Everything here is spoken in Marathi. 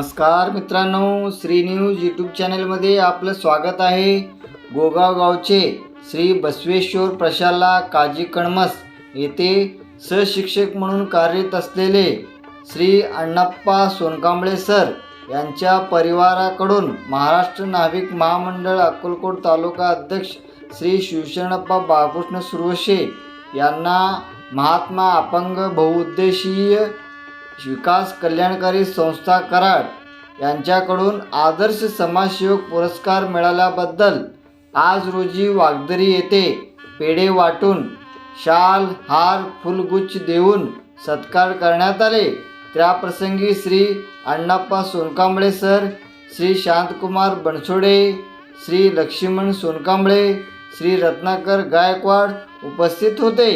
नमस्कार मित्रांनो श्री न्यूज यूट्यूब चॅनलमध्ये आपलं स्वागत आहे. गोगाव गावचे श्री बसवेश्वर प्रशाला काजी कणमस येथे सहशिक्षक म्हणून कार्यरत असलेले श्री अण्णाप्पा सोनकांबळे सर यांच्या परिवाराकडून महाराष्ट्र नाविक महामंडळ अक्कलकोट तालुका अध्यक्ष श्री शिवशरणप्पा बाळकृष्ण सुरवशे यांना महात्मा अपंग बहुउद्देशीय विकास कल्याणकारी संस्था कराड यांच्याकडून आदर्श समाजसेवक पुरस्कार मिळाल्याबद्दल आज रोजी वागदरी येथे पेढे वाटून शाल हार फुलगुच्छ देऊन सत्कार करण्यात आले. त्याप्रसंगी श्री अण्णाप्पा सोनकांबळे सर श्री शांतकुमार बनसोडे श्री लक्ष्मण सोनकांबळे श्री रत्नाकर गायकवाड उपस्थित होते.